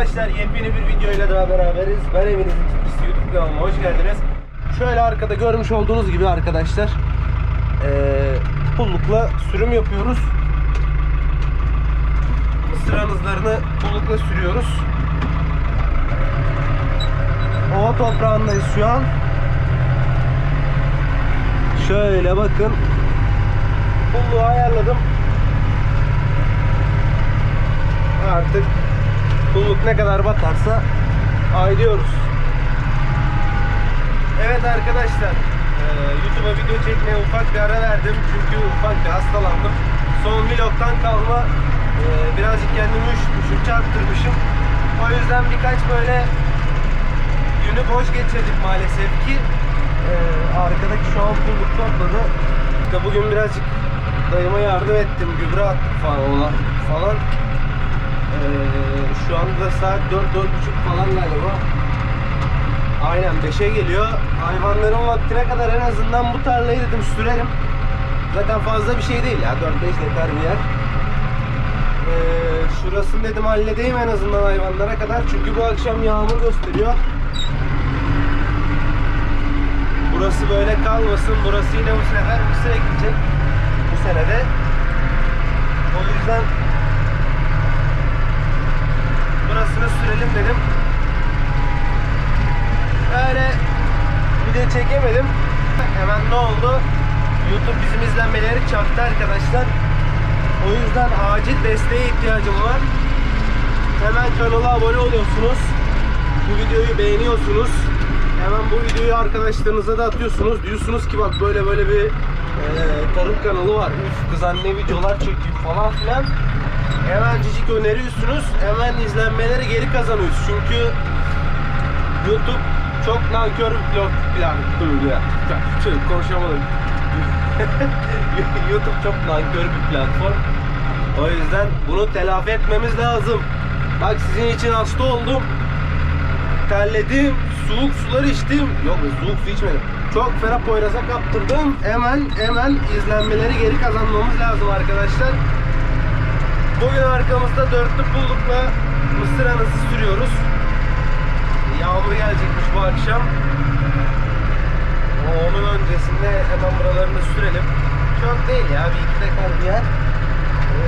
arkadaşlar yepyeni bir videoyla daha beraberiz. Ben Eminiz'in Çiftçisi YouTube kanalıma hoş geldiniz. Şöyle arkada görmüş olduğunuz gibi arkadaşlar eee pullukla sürüm yapıyoruz. Mısır anızlarını pullukla sürüyoruz. Ova toprağındayız şu an. Şöyle bakın. Pulluğu ayarladım. Artık Bulluk ne kadar batarsa ayrıyoruz. Evet arkadaşlar eee, YouTube'a video çekmeye ufak bir ara verdim çünkü ufak bir hastalandım. Son vlogtan kalma eee, birazcık kendimi üşütmüşüm, çarptırmışım. O yüzden birkaç böyle günü boş geçirdik maalesef ki eee, arkadaki şu an bulluk topladı. İşte bugün birazcık dayıma yardım ettim, gübre attık falan falan. Ee, şu anda saat 4-4.30 falan galiba. Aynen 5'e geliyor. Hayvanların vaktine kadar en azından bu tarlayı dedim sürerim. Zaten fazla bir şey değil ya 4-5 dekar bir yer. Ee, şurasını dedim halledeyim en azından hayvanlara kadar. Çünkü bu akşam yağmur gösteriyor. Burası böyle kalmasın. Burası yine bu sefer Mısır'a gidecek. Bu senede. O yüzden sürelim dedim. Öyle video çekemedim. Hemen ne oldu? YouTube bizim izlenmeleri çaktı arkadaşlar. O yüzden acil desteğe ihtiyacım var. Hemen kanala abone oluyorsunuz. Bu videoyu beğeniyorsunuz. Hemen bu videoyu arkadaşlarınıza da atıyorsunuz. Diyorsunuz ki bak böyle böyle bir eee tarım kanalı var. Üf kız anne videolar çekiyor falan filan. Hemencik öneriyorsunuz. Hemen izlenmeleri geri kazanıyoruz. Çünkü YouTube çok nankör bir blog plan. Şey, konuşamadım. YouTube çok nankör bir platform. O yüzden bunu telafi etmemiz lazım. Bak sizin için hasta oldum. Terledim. Soğuk sular içtim. Yok soğuk su içmedim. Çok ferah poyraza kaptırdım. Hemen hemen izlenmeleri geri kazanmamız lazım arkadaşlar. Bugün arkamızda dörtlü pullukla mısır anası sürüyoruz. Yağmur gelecekmiş bu akşam. Ama onun öncesinde hemen buralarını sürelim. Çok değil ya bir iki dekar bir yer. Ee,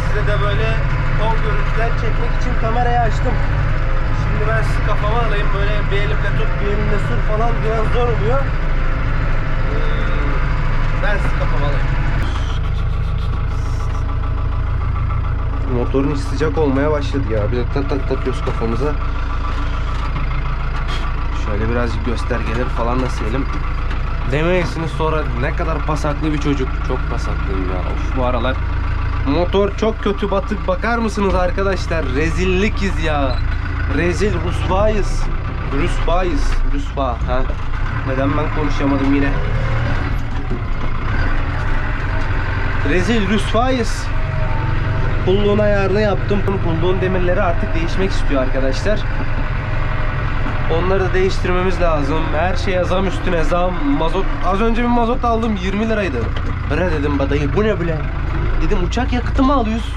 size de böyle ton görüntüler çekmek için kamerayı açtım. Şimdi ben sizi kafama alayım böyle bir elimle tut bir elimle sür falan biraz zor oluyor. Ee, ben sizi kafama alayım. Motorun sıcak olmaya başladı ya. Bir de tak tak takıyoruz kafamıza. Şöyle birazcık göstergeleri falan da silelim. Demeyesiniz sonra ne kadar pasaklı bir çocuk. Çok pasaklıyım ya. Of bu aralar. Motor çok kötü batık. Bakar mısınız arkadaşlar? Rezillikiz ya. Rezil rusvayız. Rüsvayız. Rüsva. Ha. Neden ben konuşamadım yine? Rezil rüsvayız. Pulluğun ayarını yaptım. Pulluğun demirleri artık değişmek istiyor arkadaşlar. Onları da değiştirmemiz lazım. Her şeye zam üstüne zam. Mazot az önce bir mazot aldım 20 liraydı. Bre dedim badayı bu ne bile? Dedim uçak yakıtı mı alıyoruz?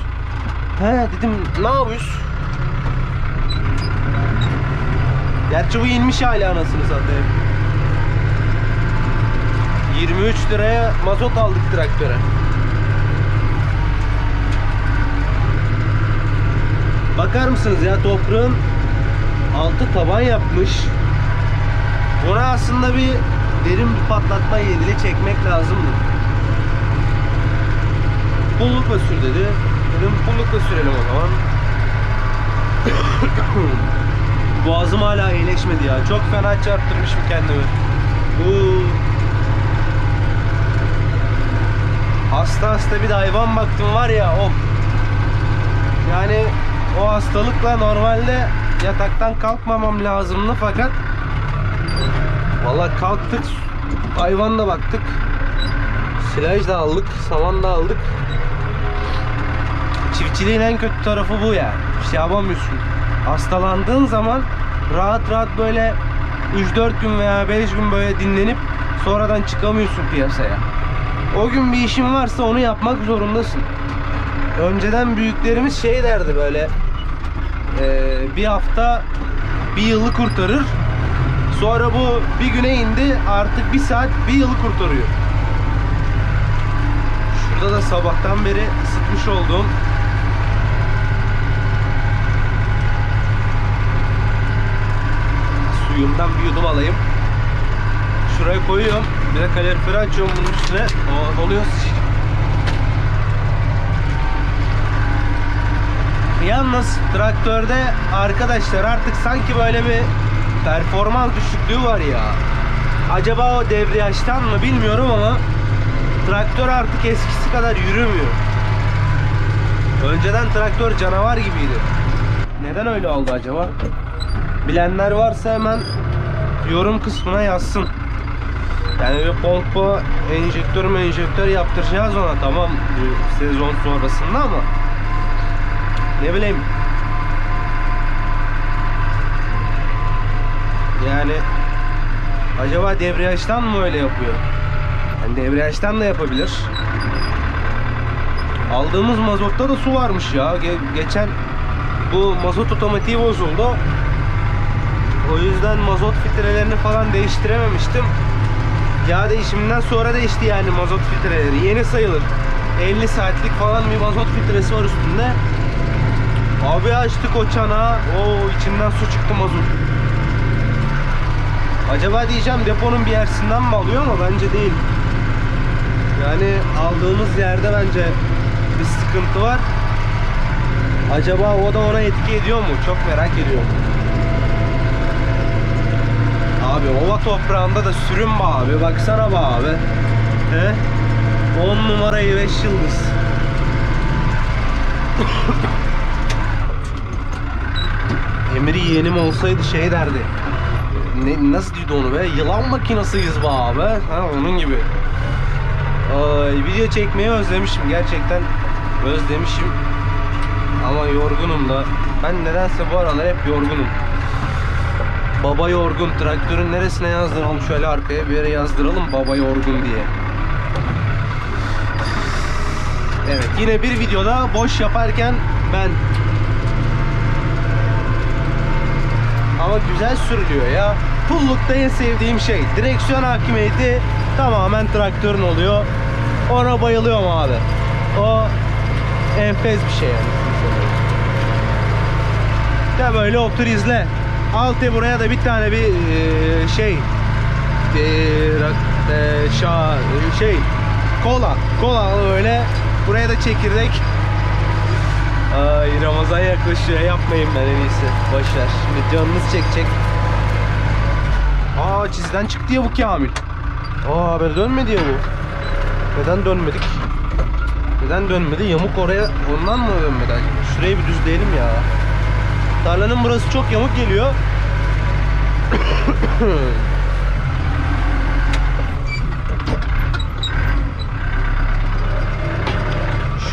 He dedim ne yapıyoruz? Gerçi bu inmiş hala anasını satayım. 23 liraya mazot aldık traktöre. Bakar mısınız ya toprağın altı taban yapmış. Buna aslında bir derin bir patlatma yedili çekmek lazımdı. Pullukla sür dedi. Dedim pullukla sürelim o zaman. Boğazım hala iyileşmedi ya. Çok fena çarptırmışım kendimi. Uuu. Hasta hasta bir de hayvan baktım var ya of. Yani o hastalıkla normalde yataktan kalkmamam lazımdı fakat Vallahi kalktık hayvanla baktık silaj da aldık saman da aldık. Çiftçiliğin en kötü tarafı bu ya bir şey yapamıyorsun. Hastalandığın zaman rahat rahat böyle 3-4 gün veya 5 gün böyle dinlenip sonradan çıkamıyorsun piyasaya. O gün bir işin varsa onu yapmak zorundasın. Önceden büyüklerimiz şey derdi böyle e, bir hafta bir yılı kurtarır. Sonra bu bir güne indi artık bir saat bir yılı kurtarıyor. Şurada da sabahtan beri ısıtmış olduğum suyumdan bir yudum alayım. Şuraya koyuyorum. Bir de kaloriferi açıyorum bunun üstüne. O oluyor Yalnız traktörde arkadaşlar artık sanki böyle bir performans düşüklüğü var ya. Acaba o debriyajdan mı bilmiyorum ama traktör artık eskisi kadar yürümüyor. Önceden traktör canavar gibiydi. Neden öyle oldu acaba? Bilenler varsa hemen yorum kısmına yazsın. Yani bir pompa enjektör mü enjektör yaptıracağız ona tamam sezon sonrasında ama ne bileyim yani acaba debriyajdan mı öyle yapıyor? Yani debriyajdan da yapabilir. Aldığımız mazotta da su varmış ya. Ge- geçen bu mazot otomatiği bozuldu. O yüzden mazot filtrelerini falan değiştirememiştim. Yağ değişiminden sonra değişti yani mazot filtreleri. Yeni sayılır. 50 saatlik falan bir mazot filtresi var üstünde. Abi açtık o çanağı. O içinden su çıktı mazot. Acaba diyeceğim deponun bir yersinden mi alıyor ama bence değil. Yani aldığımız yerde bence bir sıkıntı var. Acaba o da ona etki ediyor mu? Çok merak ediyorum. Abi ova toprağında da sürün be abi. Baksana be abi. He? 10 numarayı 5 yıldız. Emri yeğenim olsaydı şey derdi. Ne, nasıl diyordu onu be? Yılan makinasıyız be abi. Ha, onun gibi. Ay, video çekmeyi özlemişim. Gerçekten özlemişim. Ama yorgunum da. Ben nedense bu aralar hep yorgunum. Baba yorgun. Traktörün neresine yazdıralım? Şöyle arkaya bir yere yazdıralım. Baba yorgun diye. Evet yine bir videoda boş yaparken ben ama güzel sürülüyor ya. Pullukta en sevdiğim şey direksiyon hakimiyeti tamamen traktörün oluyor. Ona bayılıyorum abi. O enfes bir şey yani. De böyle otur izle. Altı buraya da bir tane bir eee, şey rak- eee, şa şey kola kola öyle buraya da çekirdek Ay Ramazan yaklaşıyor. Yapmayın ben en iyisi. Boşver. Şimdi canınız çekecek. Aa çizden çıktı ya bu Kamil. Aa ben dönmedi ya bu. Neden dönmedik? Neden dönmedi? Yamuk oraya ondan mı dönmedi acaba? Şurayı bir düzleyelim ya. Tarlanın burası çok yamuk geliyor.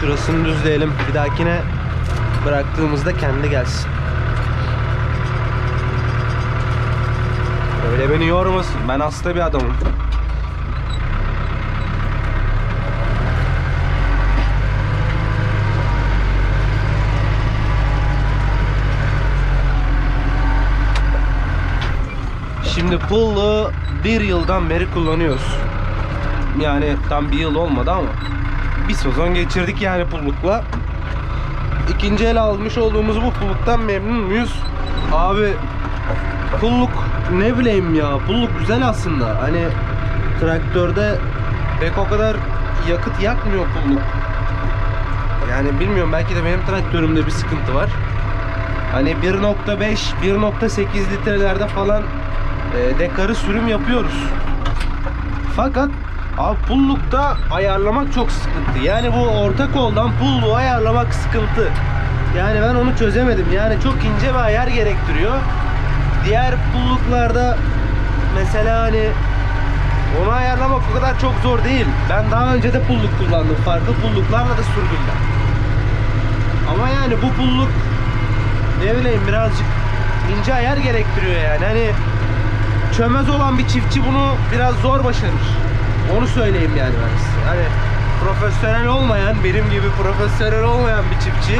Şurasını düzleyelim. Bir dahakine bıraktığımızda kendi gelsin. Öyle beni yormasın. Ben hasta bir adamım. Şimdi pullu bir yıldan beri kullanıyoruz. Yani tam bir yıl olmadı ama bir sezon geçirdik yani pullukla. İkinci el almış olduğumuz bu pulluktan memnun muyuz? Abi pulluk ne bileyim ya pulluk güzel aslında. Hani traktörde pek o kadar yakıt yakmıyor pulluk. Yani bilmiyorum belki de benim traktörümde bir sıkıntı var. Hani 1.5 1.8 litrelerde falan e, dekarı sürüm yapıyoruz. Fakat abi pullukta ayarlamak çok sıkıntı. Yani bu orta koldan pulluğu ayarlamak sıkıntı. Yani ben onu çözemedim. Yani çok ince bir ayar gerektiriyor. Diğer pulluklarda mesela hani onu ayarlamak o kadar çok zor değil. Ben daha önce de pulluk kullandım. Farklı pulluklarla da sürdüm ben. Ama yani bu pulluk ne bileyim birazcık ince ayar gerektiriyor yani. Hani çömez olan bir çiftçi bunu biraz zor başarır. Onu söyleyeyim yani ben size. Hani profesyonel olmayan, benim gibi profesyonel olmayan bir çiftçi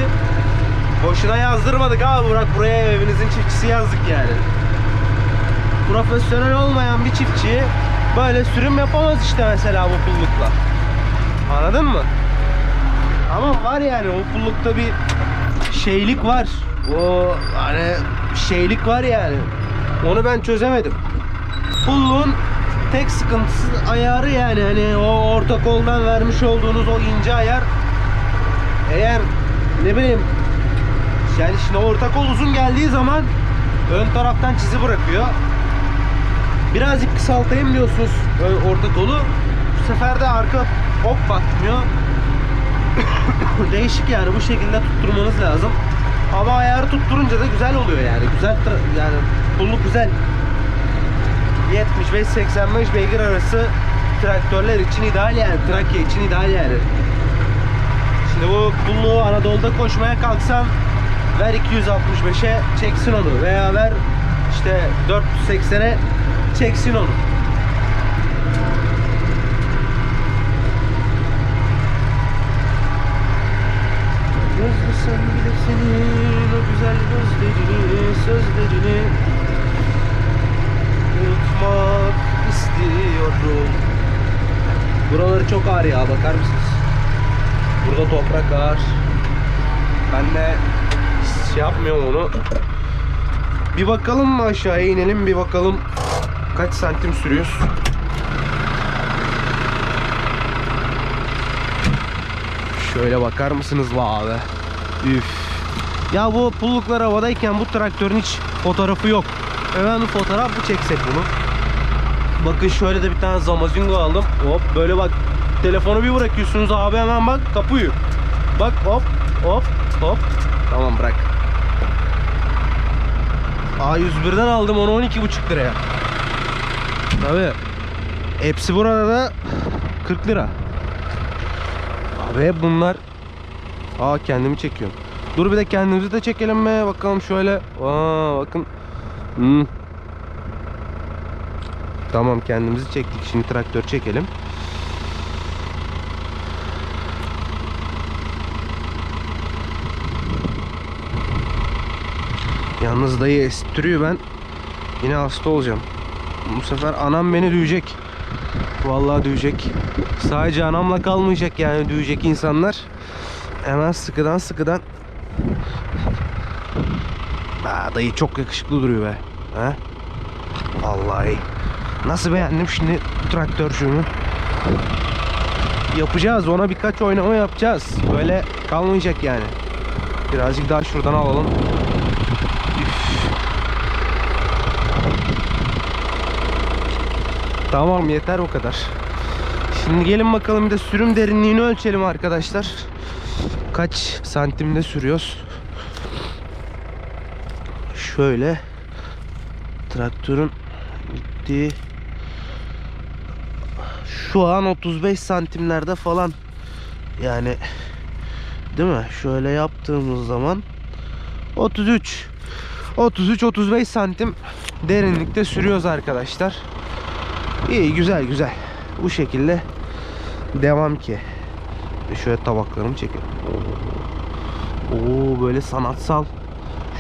Boşuna yazdırmadık abi Burak buraya evinizin çiftçisi yazdık yani. Profesyonel olmayan bir çiftçi böyle sürüm yapamaz işte mesela bu pullukla. Anladın mı? Ama var yani o pullukta bir şeylik var. O hani şeylik var yani. Onu ben çözemedim. Pulluğun tek sıkıntısı ayarı yani hani o orta koldan vermiş olduğunuz o ince ayar eğer ne bileyim yani şimdi orta kol uzun geldiği zaman ön taraftan çizi bırakıyor. Birazcık kısaltayım diyorsunuz orta kolu. Bu sefer de arka ok batmıyor. Değişik yani bu şekilde tutturmanız lazım. Hava ayarı tutturunca da güzel oluyor yani. Güzel yani pulluk güzel. 75-85 beygir arası traktörler için ideal yani. Trakya için ideal yani. Şimdi bu pulluğu Anadolu'da koşmaya kalksan ver 265'e çeksin onu veya ver işte 480'e çeksin onu. Gözlü sen bilirsin o güzel gözlerini, sözlerini Unutmak istiyorum Buraları çok ağır ya bakar mısınız? Burada toprak ağır Ben de şey yapmıyorum onu Bir bakalım mı aşağıya inelim bir bakalım Kaç santim sürüyoruz Şöyle bakar mısınız la abi? Üf. Ya bu pulluklar havadayken bu traktörün hiç fotoğrafı yok. Hemen fotoğraf mı çeksek bunu? Bakın şöyle de bir tane Zamazingo aldım. Hop böyle bak. Telefonu bir bırakıyorsunuz abi hemen bak kapıyı. Bak hop hop hop. Tamam bırak. A101'den aldım onu 12,5 liraya. Tabii. Hepsi burada da 40 lira. Abi bunlar Aa kendimi çekiyorum. Dur bir de kendimizi de çekelim be. Bakalım şöyle. Aa bakın. Hmm. Tamam kendimizi çektik. Şimdi traktör çekelim. Yalnız dayı estiriyor ben. Yine hasta olacağım. Bu sefer anam beni duyacak. Vallahi duyacak. Sadece anamla kalmayacak yani duyacak insanlar. Hemen sıkıdan sıkıdan. Aa, dayı çok yakışıklı duruyor be. He? Vallahi. Nasıl beğendim şimdi traktör şunu. Yapacağız ona birkaç oynama yapacağız. Böyle kalmayacak yani. Birazcık daha şuradan alalım. Tamam yeter o kadar. Şimdi gelin bakalım bir de sürüm derinliğini ölçelim arkadaşlar. Kaç santimde sürüyoruz? Şöyle traktörün gittiği şu an 35 santimlerde falan yani değil mi? Şöyle yaptığımız zaman 33 33-35 santim derinlikte sürüyoruz arkadaşlar. İyi güzel güzel. Bu şekilde devam ki. Şöyle tabaklarımı çekelim. Oo böyle sanatsal.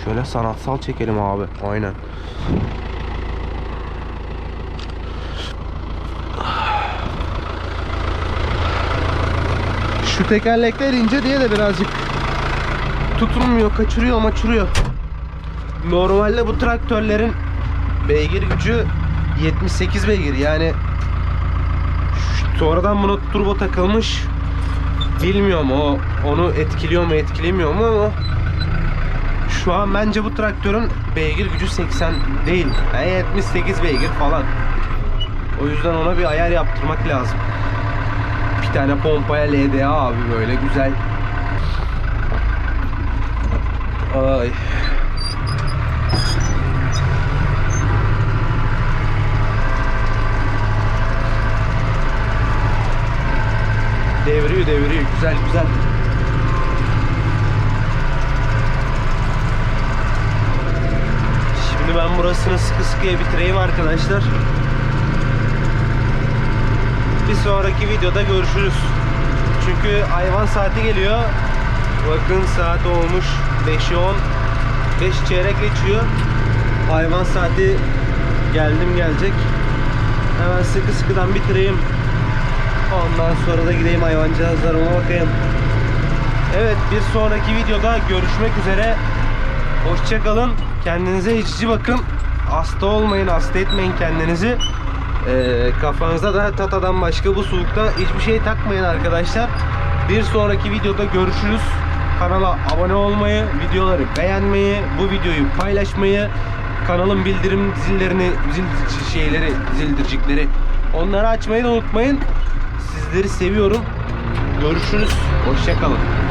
Şöyle sanatsal çekelim abi. Aynen. Şu tekerlekler ince diye de birazcık tutunmuyor, kaçırıyor, maçırıyor. Normalde bu traktörlerin beygir gücü 78 beygir. Yani sonradan buna turbo takılmış. Bilmiyorum o onu etkiliyor mu etkilemiyor mu ama şu an bence bu traktörün beygir gücü 80 değil. Yani 78 beygir falan. O yüzden ona bir ayar yaptırmak lazım tane pompaya LDA abi böyle güzel ay Devriyor devriyor güzel güzel. Şimdi ben burasını sıkı sıkıya bitireyim arkadaşlar. Bir sonraki videoda görüşürüz. Çünkü hayvan saati geliyor. Bakın saat olmuş 5'i 10. 5 çeyrek geçiyor. Hayvan saati geldim gelecek. Hemen sıkı sıkıdan bitireyim. Ondan sonra da gideyim hayvancağızlarıma bakayım. Evet bir sonraki videoda görüşmek üzere. Hoşçakalın. Kendinize içici bakın. Hasta olmayın, hasta etmeyin kendinizi. Ee, kafanıza da tatadan başka bu soğukta hiçbir şey takmayın arkadaşlar. Bir sonraki videoda görüşürüz. Kanala abone olmayı, videoları beğenmeyi, bu videoyu paylaşmayı, kanalın bildirim zillerini, zil şeyleri, zildircikleri onları açmayı da unutmayın. Sizleri seviyorum. Görüşürüz. Hoşçakalın.